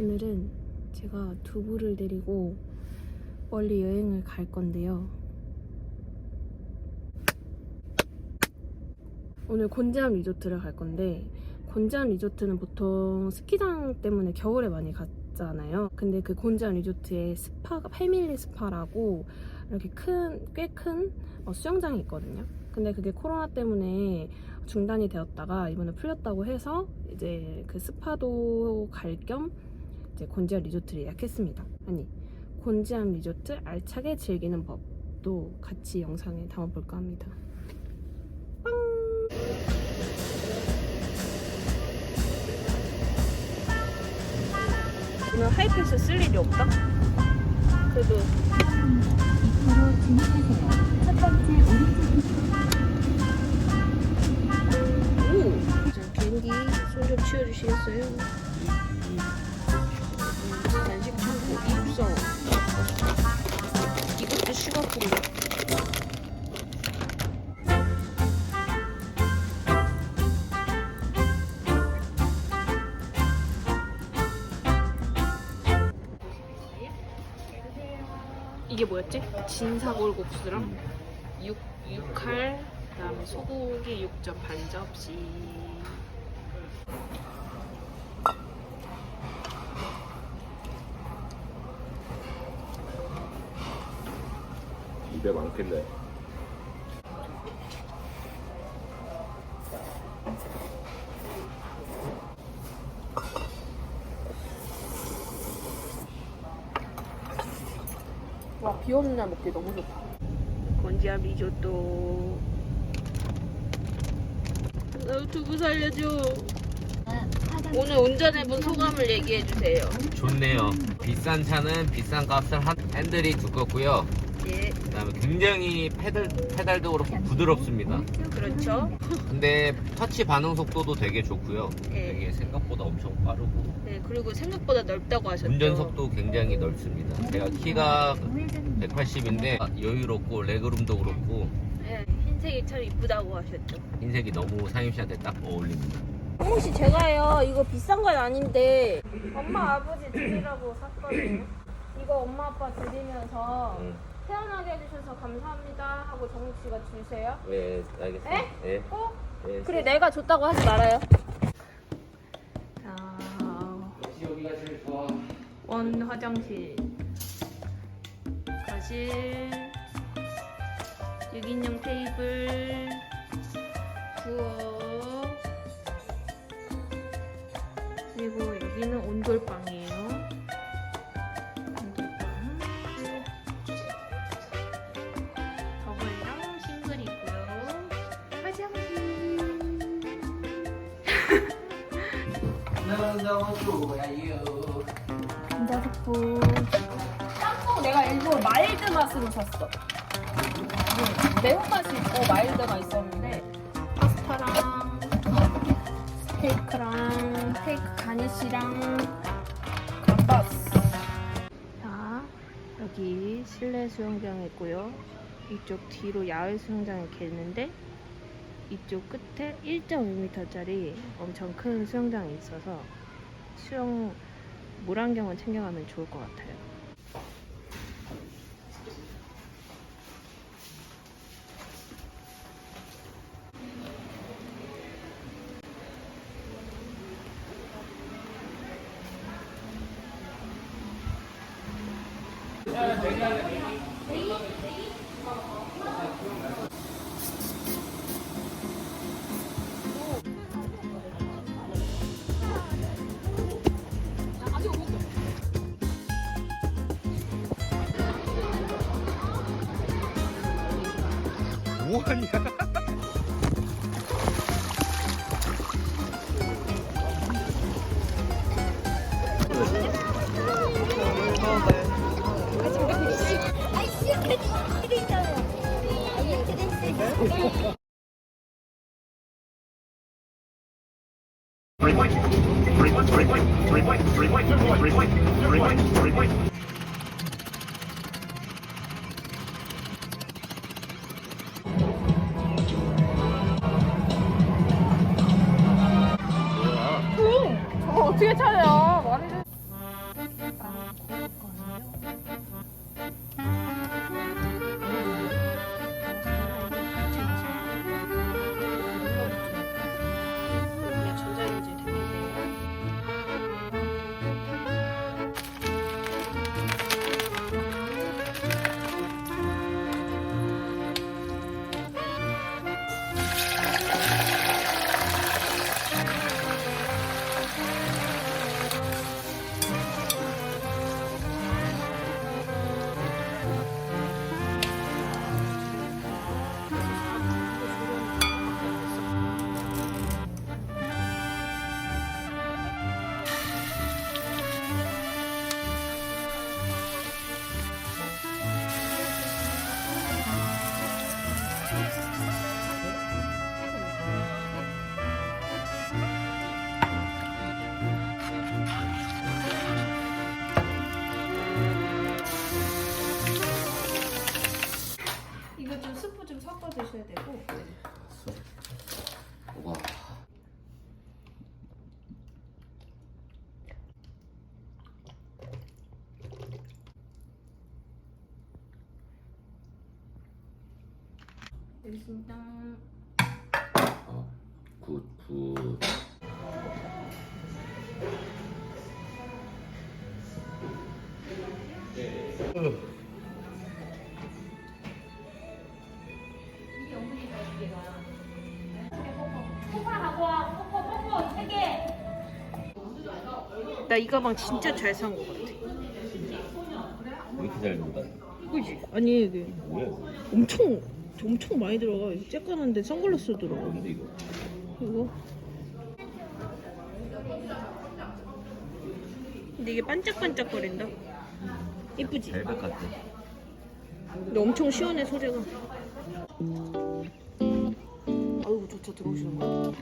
오늘은 제가 두부를 데리고 멀리 여행을 갈 건데요. 오늘 곤지암 리조트를 갈 건데 곤지암 리조트는 보통 스키장 때문에 겨울에 많이 갔잖아요. 근데 그 곤지암 리조트에 스파가 패밀리 스파라고 이렇게 큰 꽤큰 수영장이 있거든요. 근데 그게 코로나 때문에 중단이 되었다가 이번에 풀렸다고 해서 이제 그 스파도 갈 겸 이제 곤지암 리조트를 예약했습니다. 아니 곤지암 리조트 알차게 즐기는 법도 같이 영상에 담아볼까 합니다. 빵! 오늘 하이패스 쓸 일이 없다? 그래도 입구로 진입하세요. 첫 번째 오른쪽 오! 자, 비행기 손 좀 치워주시겠어요? 이게 뭐였지? 진사골국수랑 육, 육칼 그다음에 소고기 육점 반 접시 입에 많겠네. 비 오는 날 먹기 너무 좋다. 건지암 리조또. 나 두부 살려줘. 오늘 운전해본 소감을 얘기해주세요. 좋네요. 비싼 차는 비싼 값을 한 핸들이 두껍고요. 예, 그다음에 굉장히 페달 페달도 그렇고 부드럽습니다. 그렇죠. 근데 터치 반응 속도도 되게 좋고요. 예. 되게 생각보다 엄청 빠르고 네, 그리고 생각보다 넓다고 하셨죠. 운전 속도 굉장히 넓습니다. 제가 키가 180인데 여유롭고 레그룸도 그렇고 네, 흰색이 참 이쁘다고 하셨죠. 흰색이 너무 상임 씨한테 딱 어울립니다. 홍씨 제가요 이거 비싼 건 아닌데 엄마 아버지 드리라고 샀거든요. 이거 엄마 아빠 드리면서 음. 태어나게 해주셔서 감사합니다 하고 정욱 씨가 주세요. 네, 알겠습니다. 에? 예. 꼭? 예. 그래 내가 줬다고 하지 말아요. 자, 역시 여기가 제일 좋아. 원 화장실, 거실, 6인용 테이블, 부엌, 그리고 여기는 온돌방이에요. 감자국수. 짬뽕 내가 일부러 마일드 맛으로 샀어. 음, 매운맛이 있고 마일드가 있었는데 파스타랑 스테이크랑 스테이크 가니쉬랑 감바스. 자 여기 실내 수영장이 있고요. 이쪽 뒤로 야외 수영장이 있는데 이쪽 끝에 1.5m짜리 엄청 큰 수영장이 있어서 수영 물안경을 챙겨가면 좋을 것 같아요. 뭐하냐? 저거 어떻게 찾아요? 알겠습니다. 어, 굿, 굿. 나 이 가방 진짜 잘 산 것 같아. 왜 이렇게 잘 준다? 그지? 아니 이게 뭐야? 엄청 엄청 많이 들어가. 쬐깐한데 선글라스 들어가. 뭔데 이거? 이거. 근데 이게 반짝반짝거린다. 이쁘지? 벨벳 같아. 근데 엄청 시원해 소재가. 아이고 저차 들어오시는 거야?